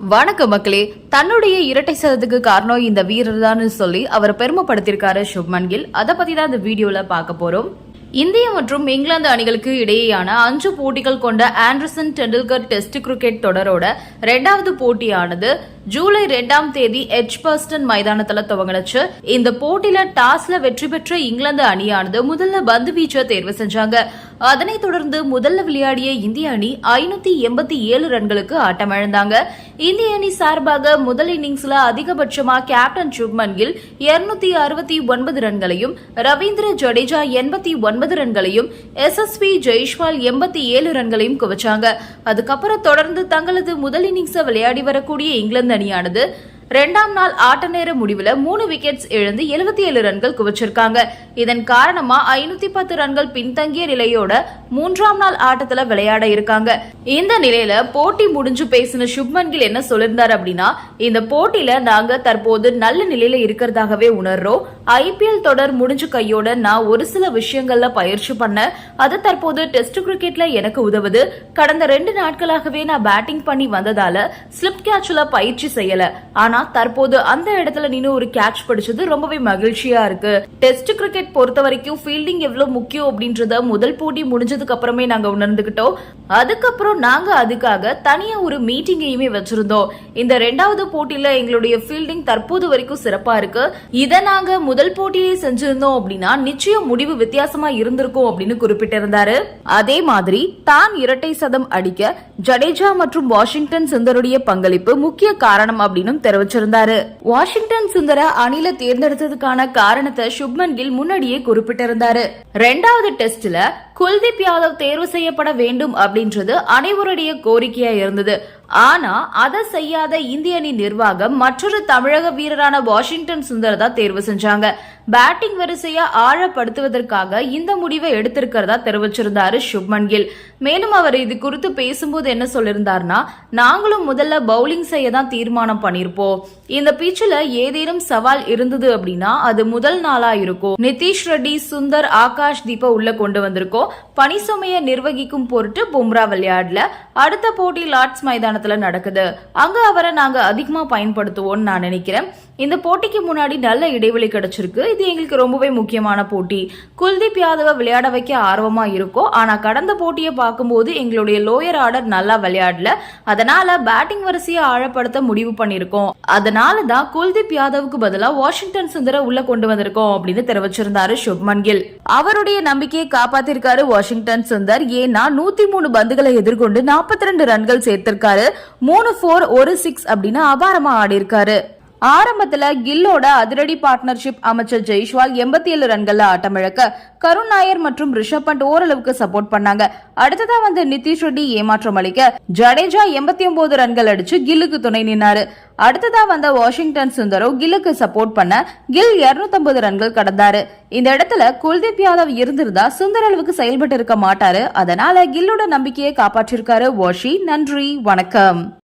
வணக்கம் மக்களே தன்னுடைய இரட்டை சதத்துக்கு காரணம் இந்த வீரர் தான் சொல்லி அவர் பெருமைப்படுத்தியிருக்காரு சுப்மன் கில். அதை பத்தி தான் இந்த வீடியோல பார்க்க போறோம். இந்திய மற்றும் இங்கிலாந்து அணிகளுக்கு இடையேயான அஞ்சு போட்டிகள் கொண்ட ஆண்டர்சன் டெண்டுல்கர் டெஸ்ட் கிரிக்கெட் தொடரோட இரண்டாவது போட்டியானது ஜூலை ரெண்டாம் தேதி எட்ஜ்பர்ஸ்டன் மைதானத்துல துவங்கினச்சு. இந்த போட்டியில டாஸ்ல வெற்றி பெற்ற இங்கிலாந்து அணியானது முதல்ல பந்து வீச்சை தேர்வு செஞ்சாங்க. அதனைத் தொடர்ந்து முதல்ல விளையாடிய இந்திய அணி ஐநூத்தி எண்பத்தி ஏழு ரன்களுக்கு ஆட்டமிழந்தாங்க இந்திய அணி சார்பாக முதல் இன்னிங்ஸ்ல அதிகபட்சமா கேப்டன் சுப்மன் கில் இருநூத்தி அறுபத்தி ஒன்பது ரன்களையும் ரவீந்திர ஜடேஜா எண்பத்தி ஒன்பது ரன்களையும் எஸ் எஸ் பி ஜெய்ஷ்வால் எண்பத்தி ஏழு ரன்களையும் குவிச்சாங்க. அதுக்கப்புறம் தொடர்ந்து தங்களது முதல் இன்னிங்ஸை விளையாடி வரக்கூடிய இங்கிலாந்து அணியானது ரெண்டாம் நாள் ஆட்ட நேர முடிவுல மூணு விக்கெட்ஸ் இழந்து எழுபத்தி ஏழு ரன்கள் குவிச்சிருக்காங்க. இதன் காரணமா ஐநூத்தி பத்து ரன்கள் பின்தங்கிய நிலையோட மூன்றாம் நாள் ஆட்டத்துல விளையாட இருக்காங்க. இந்த நிலையில போட்டி முடிஞ்சு பேசின சுப்மன் கில் என்ன சொல்லியிருந்தார் அப்படின்னா இந்த போட்டியில நாங்க தற்போது நல்ல நிலையில இருக்கிறதாகவே உணர்றோம். ஐபிஎல் தொடர் முடிஞ்ச கையோட நான் ஒரு சில விஷயங்கள்ல பயிற்சி பண்ண அது தற்போது டெஸ்ட் கிரிக்கெட்ல எனக்கு உதவுது. கடந்த ரெண்டு நாட்களாகவே நான் பேட்டிங் பண்ணி வந்ததால ஸ்லிப் கேட்ச்ல பயிற்சி செய்யல. ஆனா தற்போது அந்த இடத்துல நின்னு ஒரு கேட்ச் பிடிச்சது ரொம்பவே மகிழ்ச்சியா இருக்கு. டெஸ்ட் கிரிக்கெட் பொறுத்த வரைக்கும் ஃபீல்டிங் எவ்வளவு முக்கியம் அப்படின்றத முதல் போட்டி முடிஞ்சதுக்கு அப்புறமே நாங்க உணர்ந்துகிட்டோம். அதுக்கப்புறம் நாங்க அதுக்காக தனியா ஒரு மீட்டிங்கையுமே வச்சிருந்தோம். இந்த ரெண்டாவது போட்டியில எங்களுடைய ஃபீல்டிங் தற்போது வரைக்கும் சிறப்பா இருக்கு. இதை நாங்க முதல் போட்டியிலே செஞ்சிருந்தோம் அப்படின்னா நிச்சயம் முடிவு வித்தியாசமா இருந்திருக்கும் அப்படின்னு குறிப்பிட்டிருந்தாரு. அதே மாதிரி தான் இரட்டை சதம் அடிக்க ஜடேஜா மற்றும் வாஷிங்டன் சுந்தருடைய பங்களிப்பு முக்கிய காரணம் அப்படின்னு தெரிவிச்சிருந்தாரு. வாஷிங்டன் சுந்தர அணில தேர்ந்தெடுத்ததுக்கான காரணத்தை சுப்மன் கில் முன்னாடியே குறிப்பிட்டிருந்தாரு. ரெண்டாவது டெஸ்ட்ல குல்தீப் யாதவ் தேர்வு செய்யப்பட வேண்டும் அப்படின்றது அனைவருடைய கோரிக்கையா இருந்தது. ஆனா அதை செய்யாத இந்திய அணி நிர்வாகம் மற்றொரு தமிழக வீரரான வாஷிங்டன் சுந்தர் தான் தேர்வு செஞ்சாங்க. பேட்டிங் வரிசையை ஆழப்படுத்துவதற்காக இந்த முடிவை எடுத்திருக்கிறதா தெரிவிச்சிருந்தாரு சுப்மன் கில். மேலும் அவர் இது குறித்து பேசும்போது என்ன சொல்லியிருந்தார்னா நாங்களும் முதல்ல பவுலிங் செய்ய தான் தீர்மானம் பண்ணியிருப்போம். இந்த பிச்சில் ஏதேனும் சவால் இருந்தது அப்படின்னா அது முதல் நாளா இருக்கும். நிதிஷ் ரெட்டி சுந்தர் ஆகாஷ் தீபா உள்ள கொண்டு வந்திருக்கோம். பனி சுமையை நிர்வகிக்கும் பொருட்டு பும்ரா விளையாடல. அடுத்த போட்டி லார்ட்ஸ் மைதானத்துல நடக்குது. அங்க அவரை நாங்க அதிகமா பயன்படுத்துவோம்னு நான் நினைக்கிறேன். இந்த போட்டிக்கு முன்னாடி நல்ல இடைவெளி கிடைச்சிருக்கு. இது எங்களுக்கு ரொம்பவே முக்கியமான போட்டி. குல்தீப் யாதவ விளையாட வைக்க ஆர்வமா இருக்கும் ஆனா கடந்த போட்டியை பார்க்கும்போது எங்களுடைய லோயர் ஆர்டர் நல்லா விளையாடல. அதனால பேட்டிங் வரிசையை ஆழப்படுத்த முடிவு பண்ணிருக்கோம் அதனால தான் குல்தீப் யாதவுக்கு பதிலா வாஷிங்டன் சுந்தர உள்ள கொண்டு வந்திருக்கோம் அப்படின்னு தெரிவிச்சிருந்தாரு சுப்மன் கில். அவருடைய நம்பிக்கையை காப்பாத்திருக்காரு வாஷிங்டன் சுந்தர். ஏன்னா நூத்தி மூணு பந்துகளை எதிர்கொண்டு நாற்பத்தி ரெண்டு ரன்கள் சேர்த்திருக்காரு. மூணு போர் ஒரு சிக்ஸ் அப்படின்னு அபாரமா ஆடி இருக்காரு ஆரம்பத்துல கில்லோட அதிரடி பார்ட்னர்ஷிப் அமைச்சர் ஜெய்ஷ்வால் எண்பத்தி ஏழு ரன்கள்ல ஆட்டமிழக்க கருண் நாயர் மற்றும் ரிஷப் பண்ட் ஓரளவுக்கு சப்போர்ட் பண்ணாங்க. அடுத்ததா வந்து நிதிஷ் ரெட்டி ஏமாற்றம் அளிக்க ஜடேஜா எண்பத்தி ஒன்பது ரன்கள் அடிச்சு கில்லுக்கு துணை நின்னாரு. அடுத்ததா வந்த வாஷிங்டன் சுந்தரோ கில்லுக்கு சப்போர்ட் பண்ண கில் 250 ரன்கள் கடந்தாரு. இந்த இடத்துல குல்தீப் யாதவ் இருந்திருந்தா சுந்தர் அளவுக்கு செயல்பட்டு இருக்க மாட்டாரு. அதனால கில்லோட நம்பிக்கையை காப்பாற்றிருக்காரு வாஷி. நன்றி. வணக்கம்.